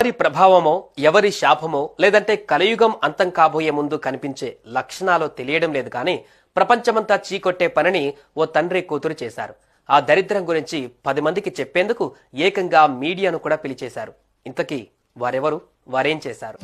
ఎవరి ప్రభావమో ఎవరి శాపమో లేదంటే కలియుగం అంతం కాబోయే ముందు కనిపించే లక్షణాలు తెలియడం లేదు కానీ ప్రపంచమంతా చీకొట్టే పనిని ఓ తండ్రి కూతురు చేశారు. ఆ దరిద్రం గురించి పది మందికి చెప్పేందుకు ఏకంగా మీడియాను కూడా పిలిచేశారు. ఇంతకీ వారెవరు? వారేం చేశారు?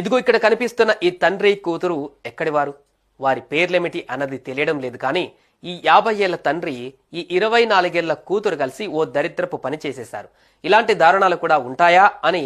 ఇదిగో ఇక్కడ కనిపిస్తున్న ఈ తండ్రి కూతురు ఎక్కడివారు వారి పేర్లేమిటి అన్నది తెలియడం లేదు కానీ ఈ యాభై ఏళ్ళ తండ్రి ఈ ఇరవై నాలుగేళ్ళ కూతురు కలిసి ఓ దరిద్రపు పని చేసేశారు. ఇలాంటి దారుణాలు కూడా ఉంటాయా అని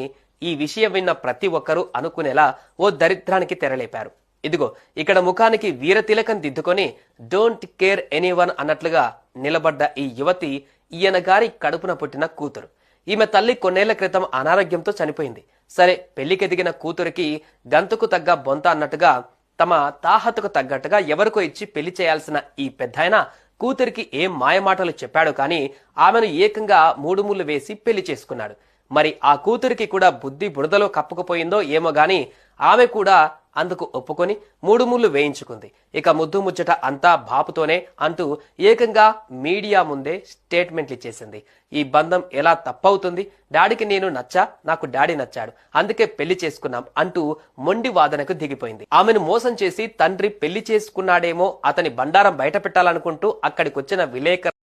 ఈ విషయం విన్న ప్రతి ఒక్కరూ అనుకునేలా ఓ దరిద్రానికి తెరలేపారు. ఇదిగో ఇక్కడ ముఖానికి వీరతిలకం దిద్దుకొని డోంట్ కేర్ ఎనీవన్ అన్నట్లుగా నిలబడ్డ ఈ యువతి ఈయన గారి కడుపున పుట్టిన కూతురు. ఈమె తల్లి కొన్నేళ్ళ క్రితం అనారోగ్యంతో చనిపోయింది. సరే పెళ్ళికెదిగిన కూతురికి గంతుకు తగ్గ బొంత అన్నట్టుగా తమ తాహతకు తగ్గట్టుగా ఎవరికో ఇచ్చి పెళ్ళి చేయాల్సిన ఈ పెద్దాయన కూతురికి ఏం మాయమాటలు చెప్పాడు కానీ ఆమెను ఏకంగా మూడు ముళ్ళు వేసి పెళ్ళి చేసుకున్నాడు. మరి ఆ కూతురికి కూడా బుద్ధి బురదలో కప్పుకుపోయిందో ఏమో గాని ఆమె కూడా అందుకు ఒప్పుకొని మూడు ముళ్ళు వేయించుకుంది. ఇక ముద్దు ముచ్చట అంతా బాపుతోనే అంటూ ఏకంగా మీడియా ముందే స్టేట్మెంట్లు ఇచ్చేసింది. ఈ బంధం ఎలా తప్పవుతుంది? డాడీకి నేను నచ్చా? నాకు డాడీ నచ్చాడు. అందుకే పెళ్ళి చేసుకున్నాం అంటూ మొండి వాదనకు దిగిపోయింది. ఆమెను మోసం చేసి తండ్రి పెళ్ళి చేసుకున్నాడేమో అతని బండారం బయట పెట్టాలనుకుంటూ అక్కడికొచ్చిన విలేకరు